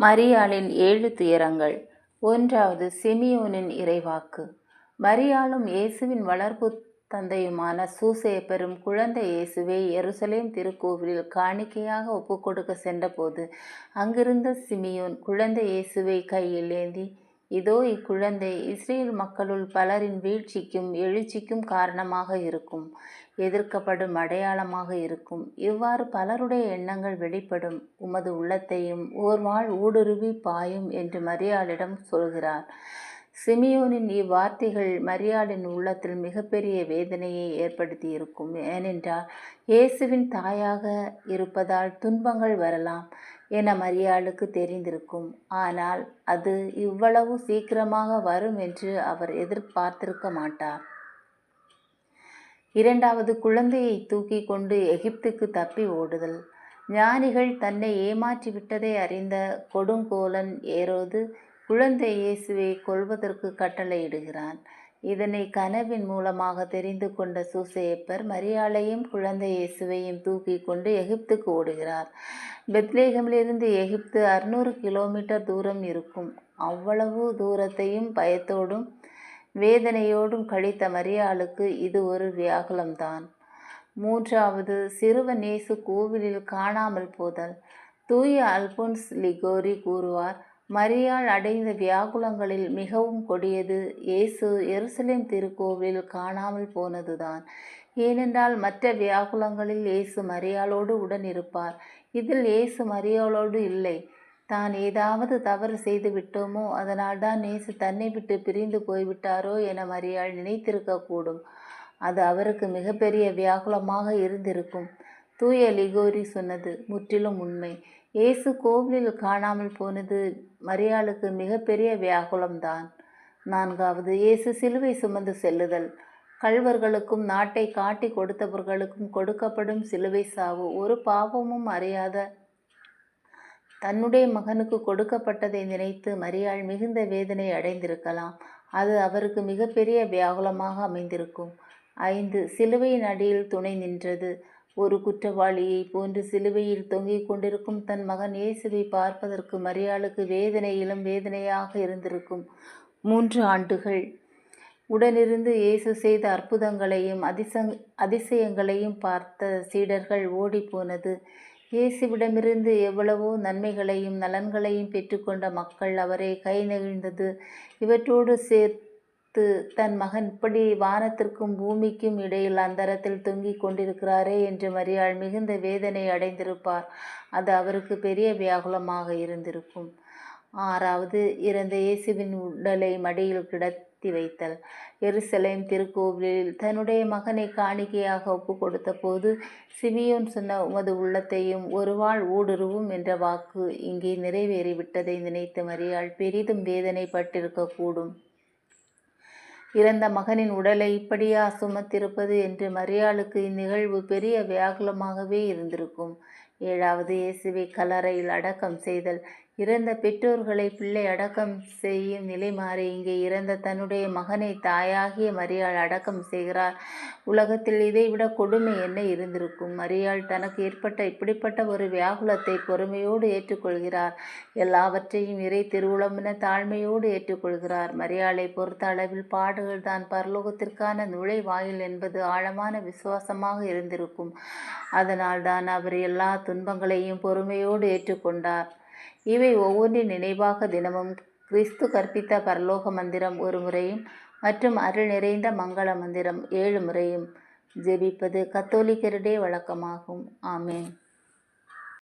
மரியாளின் ஏழு துயரங்கள். ஒன்றாவது சிமியோனின் இறைவாக்கு. மரியாளும் இயேசுவின் வளர்ப்பு தந்தையுமான சூசேப்பரும் குழந்தை இயேசுவை எருசலேம் திருக்கோவிலில் காணிக்கையாக ஒப்புக்கொடுக்க சென்றபோது அங்கிருந்த சிமியோன் குழந்தை இயேசுவை கையில் ஏந்தி இதோ இக்குழந்தை இஸ்ரேல் மக்களுள் பலரின் வீழ்ச்சிக்கும் எழுச்சிக்கும் காரணமாக இருக்கும் எதிர்க்கப்படும் அடையாளமாக இருக்கும். இவ்வாறு பலருடைய எண்ணங்கள் வெளிப்படும். உமது உள்ளத்தையும் ஓர்வாள் ஊடுருவி பாயும் என்று மரியாளிடம் சொல்கிறார். சிமியோனின் இவ்வார்த்தைகள் மரியாளின் உள்ளத்தில் மிகப்பெரிய வேதனையை ஏற்படுத்தியிருக்கும். ஏனென்றால் இயேசுவின் தாயாக இருப்பதால் துன்பங்கள் வரலாம் என மரியாளுக்கு தெரிந்திருக்கும். ஆனால் அது இவ்வளவு சீக்கிரமாக வரும் என்று அவர் எதிர்பார்த்திருக்க மாட்டார். இரண்டாவது குழந்தையை தூக்கி கொண்டு எகிப்துக்கு தப்பி ஓடுதல். ஞானிகள் தன்னை ஏமாற்றி விட்டதை அறிந்த கொடுங்கோலன் ஏரோது குழந்தை இயேசுவை கொல்வதற்கு கட்டளையிடுகிறான். இதனை கனவின் மூலமாக தெரிந்து கொண்ட சூசையப்பர் மரியாளையும் குழந்தை இயேசுவையும் தூக்கி கொண்டு எகிப்துக்கு ஓடுகிறார். பெத்லேகமிலிருந்து எகிப்து அறுநூறு கிலோமீட்டர் தூரம் இருக்கும். அவ்வளவு தூரத்தையும் பயத்தோடும் வேதனையோடும் கழித்த மரியாளுக்கு இது ஒரு வியாகுலம்தான். மூன்றாவது சிறுவன் இயேசு கோவிலில் காணாமல் போதல். தூய அல்போன்ஸ் லிகோரி கூறுவார் மரியாள் அடைந்த வியாகுலங்களில் மிகவும் கொடியது. இயேசு எருசலேம் திருக்கோவிலில் காணாமல் போனதுதான். ஏனென்றால் மற்ற வியாகுலங்களில் இயேசு மரியாளோடு உடன் இருப்பார். இதில் இயேசு மரியாளோடு இல்லை. தான் ஏதாவது தவறு செய்து விட்டோமோ அதனால்தான் இயேசு தன்னை விட்டு பிரிந்து போய்விட்டாரோ என மரியாள் நினைத்திருக்கக்கூடும். அது அவருக்கு மிகப்பெரிய வியாகுலமாக இருந்திருக்கும். தூய லிகோரி சொன்னது முற்றிலும் உண்மை. இயேசு கோவிலில் காணாமல் போனது மரியாளுக்கு மிகப்பெரிய வியாகுலம்தான். நான்காவது இயேசு சிலுவை சுமந்து செல்லுதல். கழ்வர்களுக்கும் நாட்டை காட்டி கொடுத்தவர்களுக்கும் கொடுக்கப்படும் சிலுவை சாவு ஒரு பாவமும் அறியாத தன்னுடைய மகனுக்கு கொடுக்கப்பட்டதை நினைத்து மரியாள் மிகுந்த வேதனை அடைந்திருக்கலாம். அது அவருக்கு மிகப்பெரிய வியாகுலமாக அமைந்திருக்கும். ஐந்து சிலுவையின் அடியில் துணை நின்றது. ஒரு குற்றவாளியைப் போன்று சிலுவையில் தொங்கிக் கொண்டிருக்கும் தன் மகன் இயேசுவை பார்ப்பதற்கு மரியாளுக்கு வேதனையிலும் வேதனையாக இருந்திருக்கும். மூன்று ஆண்டுகள். உடனிருந்து இயேசு செய்த அற்புதங்களையும் அதிசங் அதிசயங்களையும் பார்த்த சீடர்கள் ஓடிப்போனது. இயேசுவிடமிருந்து எவ்வளவோ நன்மைகளையும் நலன்களையும் பெற்றுக்கொண்ட மக்கள் அவரை கை நெகிழ்ந்தது. இவற்றோடு பார்த்து தன் மகன் இப்படி வானத்திற்கும் பூமிக்கும் இடையில் அந்தரத்தில் தொங்கிக் கொண்டிருக்கிறாரே என்று மரியாள் மிகுந்த வேதனை அடைந்திருப்பார். அது அவருக்கு பெரிய வியாகுலமாக இருந்திருக்கும். ஆறாவது இறந்த இயேசுவின் உடலை மடியில் கிடத்தி வைத்தல். எருசலேம் திருக்கோவிலில் தன்னுடைய மகனை காணிக்கையாக ஒப்பு கொடுத்த போது சிவியோன் சொன்ன உமது உள்ளத்தையும் ஒருவாள் ஊடுருவும் என்ற வாக்கு இங்கே நிறைவேறிவிட்டதை நினைத்து மரியாள் பெரிதும் வேதனைப்பட்டிருக்கக்கூடும். இறந்த மகனின் உடலை இப்படியா சுமத்திருப்பது என்று மரியாளுக்கு இந்நிகழ்வு பெரிய வியாகுலமாகவே இருந்திருக்கும். ஏழாவது இயேசுவை கல்லறையில் அடக்கம் செய்தல். இறந்த பெற்றோர்களை பிள்ளை அடக்கம் செய்யும் நிலை மாறி இங்கே இறந்த தன்னுடைய மகனை தாயாகிய மரியாள் அடக்கம் செய்கிறார். உலகத்தில் இதைவிட கொடுமை என்ன இருந்திருக்கும்? மரியாள் தனக்கு ஏற்பட்ட இப்படிப்பட்ட ஒரு வியாகுலத்தை பொறுமையோடு ஏற்றுக்கொள்கிறார். எல்லாவற்றையும் இறை திருவுளமென தாழ்மையோடு ஏற்றுக்கொள்கிறார். மரியாளை பொறுத்த அளவில் பாடுகள் தான் பரலோகத்திற்கான நுழைவாயில் என்பது ஆழமான விசுவாசமாக இருந்திருக்கும். அதனால் தான் அவர் எல்லா துன்பங்களையும் பொறுமையோடு ஏற்றுக்கொண்டார். இவை ஒவ்வொன்றின் நினைவாக தினமும் கிறிஸ்து கற்பித்த பரலோக மந்திரம் ஒரு முறையும் மற்றும் அருள் நிறைந்த மங்கள மந்திரம் ஏழு முறையும். ஜெபிப்பது கத்தோலிக்கருடைய வழக்கமாகும். ஆமேன்.